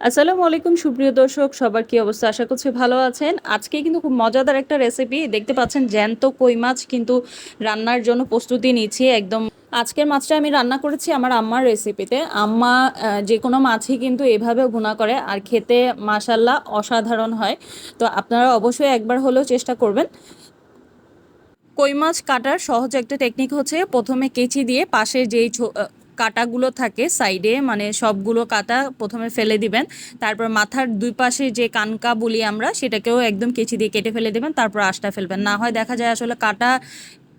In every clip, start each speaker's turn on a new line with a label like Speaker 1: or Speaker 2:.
Speaker 1: আসসালামু আলাইকুম, সুপ্রিয় দর্শক, সবার কি অবস্থা? আশা করছি ভালো আছেন। আজকে কিন্তু খুব মজাদার একটা রেসিপি দেখতে পাচ্ছেন, জ্যান্ত কই মাছ কিন্তু রান্নার জন্য প্রস্তুতি নিচ্ছি একদম। আজকের মাছটা আমি রান্না করেছি আমার আম্মার রেসিপিতে আম্মা যে কোনো মাছই কিন্তু এভাবে ভুনা করে, আর খেতে মাসাল্লাহ অসাধারণ হয়। তো আপনারা অবশ্যই একবার হলেও চেষ্টা করবেন। কই মাছ কাটার সহজ একটা টেকনিক হচ্ছে প্রথমে কেচি দিয়ে পাশে যেই কাটাগুলো থাকে সাইডে মানে সবগুলো কাটা প্রথমে ফেলে দিবেন। তারপর মাথার দুই পাশে যে কানকা বলি আমরা, সেটাকেও একদম কেচি দিয়ে কেটে ফেলে দেবেন, তারপর আশটা ফেলবেন। না হয় দেখা যায় আসলে কাটা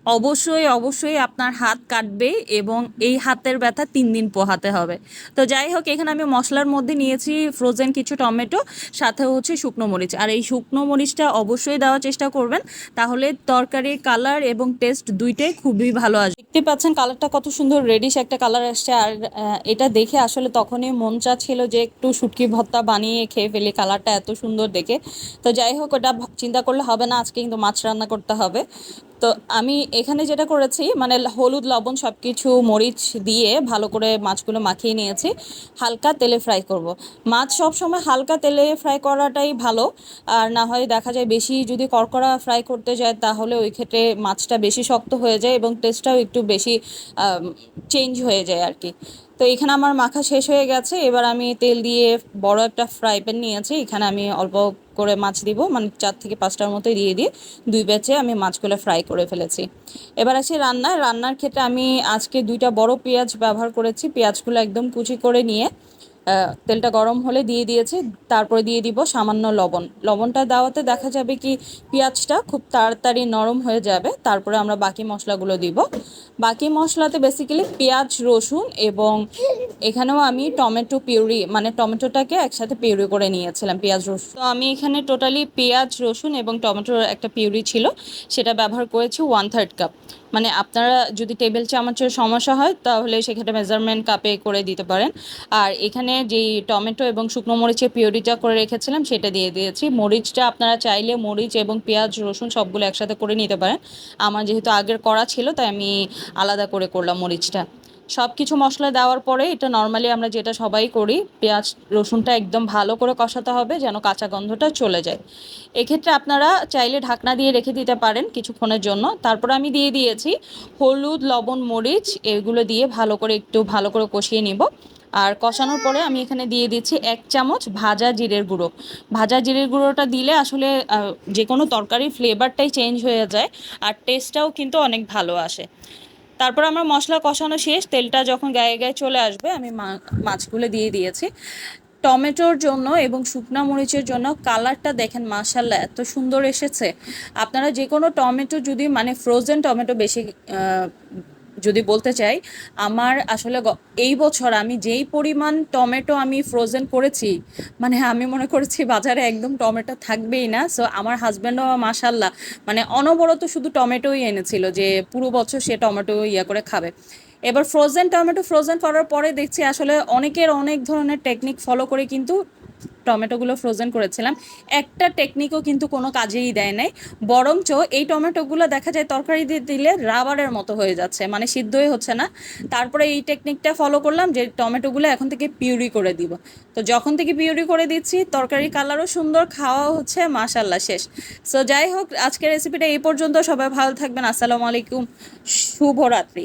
Speaker 1: অবশ্যই অবশ্যই আপনার হাত কাটবে এবং এই হাতের ব্যথা তিন দিন পোহাতে হবে। তো যাই হোক, এখানে আমি মশলার মধ্যে নিয়েছি ফ্রোজেন কিছু টমেটো, সাথে হচ্ছে শুকনো মরিচ। আর এই শুকনো মরিচটা অবশ্যই দেওয়ার চেষ্টা করবেন, তাহলে তরকারির কালার এবং টেস্ট দুইটাই খুবই ভালো আসবে। দেখতে পাচ্ছেন কালারটা কত সুন্দর রেডিশ একটা কালার আসছে। আর এটা দেখে আসলে তখনই মন চাচ্ছিল যে একটু শুটকি ভর্তা বানিয়ে খেয়ে ফেলি কালারটা এত সুন্দর দেখে। তো যাই হোক, ওটা চিন্তা করলে হবে না, আজকে কিন্তু মাছ রান্না করতে হবে। তো আমি এখানে যেটা করেছি মানে হলুদ, লবণ সব কিছু মরিচ দিয়ে ভালো করে মাছগুলো মাখিয়ে নিয়েছি। হালকা তেলে ফ্রাই করব। মাছ সব সময় হালকা তেলে ফ্রাই করাটাই ভালো। আর না হয় দেখা যায় বেশি যদি কড়কড়া ফ্রাই করতে যায়, তাহলে ওই ক্ষেত্রে মাছটা বেশি শক্ত হয়ে যায় এবং টেস্টটাও একটু বেশি চেঞ্জ হয়ে যায় আর কি। তো এখানে আমার মাখা শেষ হয়ে গেছে। এবার আমি তেল দিয়ে বড় একটা ফ্রাই প্যান নিয়েছি। এখানে আমি অল্প করে মাছ দিব মানে চার থেকে পাঁচটার মতো দিয়ে দিয়ে দুই ব্যাচে আমি মাছগুলো ফ্রাই করে ফেলেছি। এবার আসি রান্না রান্নার ক্ষেত্রে আমি আজকে দুইটা বড় পেঁয়াজ ব্যবহার করেছি। পেঁয়াজগুলো একদম কুচি করে নিয়ে তেলটা গরম হলে দিয়ে দিয়েছি, তারপরে দিয়ে দিব সামান্য লবণ। লবণটা দেওয়াতে দেখা যাবে কি পেঁয়াজটা খুব তাড়াতাড়ি নরম হয়ে যাবে, তারপরে আমরা বাকি মশলাগুলো দিব। বাকি মশলাতে বেসিক্যালি পেঁয়াজ, রসুন এবং এখানেও আমি টমেটো পিউরি মানে টমেটোটাকে একসাথে পিউরি করে নিয়েছিলাম, পেঁয়াজ রসুন। তো আমি এখানে টোটালি পেঁয়াজ, রসুন এবং টমেটোর একটা পিউরি ছিল, সেটা ব্যবহার করেছি ওয়ান থার্ড কাপ মানে আপনারা যদি টেবিল চামচের সমস্যা হয়, তাহলে সেখানে মেজারমেন্ট কাপে করে দিতে পারেন। আর এখানে যেই টমেটো এবং শুকনো মরিচের পিউরিটা করে রেখেছিলাম, সেটা দিয়ে দিয়েছি। মরিচটা আপনারা চাইলে মরিচ এবং পেঁয়াজ, রসুন সবগুলো একসাথে করে নিতে পারেন। আমার যেহেতু আগের করা ছিল, তাই আমি আলাদা করে করলাম মরিচটা। সব কিছু মশলা দেওয়ার পরে এটা নর্মালি আমরা যেটা সবাই করি, পেঁয়াজ, রসুনটা একদম ভালো করে কষাতে হবে যেন কাঁচা গন্ধটা চলে যায়। এক্ষেত্রে আপনারা চাইলে ঢাকনা দিয়ে রেখে দিতে পারেন কিছুক্ষণের জন্য। তারপর আমি দিয়ে দিয়েছি হলুদ, লবণ, মরিচ, এগুলো দিয়ে ভালো করে একটু ভালো করে কষিয়ে নিব। আর কষানোর পরে আমি এখানে দিয়ে দিচ্ছি এক চামচ ভাজা জিরের গুঁড়ো। ভাজা জিরের গুঁড়োটা দিলে আসলে যে কোনো তরকারির ফ্লেভারটাই চেঞ্জ হয়ে যায় আর টেস্টটাও কিন্তু অনেক ভালো আসে। তারপর আমার মশলা কষানো শেষ, তেলটা যখন গায়ে গায়ে চলে আসবে, আমি মাছগুলো দিয়ে দিয়েছি। টমেটোর জন্য এবং শুকনা মরিচের জন্য কালারটা দেখেন মাশাল্লা এত সুন্দর এসেছে। আপনারা যে কোনো টমেটো যদি মানে ফ্রোজেন টমেটো বেশি যদি বলতে চাই, আমার আসলে এই বছর আমি যেই পরিমাণ টমেটো আমি ফ্রোজেন করেছি মানে আমি মনে করেছি বাজারে একদম টমেটো থাকবেই না সো আমার হাজব্যান্ডও মাসাল্লাহ মানে অনবরত শুধু টমেটোই এনেছিল যে পুরো বছর সে টমেটো ইয়ে করে খাবে। এবার ফ্রোজেন টমেটো ফ্রোজেন করার পরে দেখছি আসলে অনেকের অনেক ধরনের টেকনিক ফলো করে কিন্তু টমেটোগুলো ফ্রোজেন করেছিলাম। একটা টেকনিকও কিন্তু কোনো কাজেই দেয় নাই। বরঞ্চ এই টমেটোগুলো দেখা যায় তরকারি দিয়ে দিলে রাবারের মতো হয়ে যাচ্ছে মানে সিদ্ধই হচ্ছে না। তারপরে এই টেকনিকটা ফলো করলাম যে টমেটোগুলো এখন থেকে পিউরি করে দিব। তো যখন থেকে পিউরি করে দিচ্ছি, তরকারির কালারও সুন্দর খাওয়া হচ্ছে মাশাল্লাহ শেষ। সো যাই হোক, আজকের রেসিপিটা এই পর্যন্ত। সবাই ভালো থাকবেন। আসসালামু আলাইকুম। শুভরাত্রি।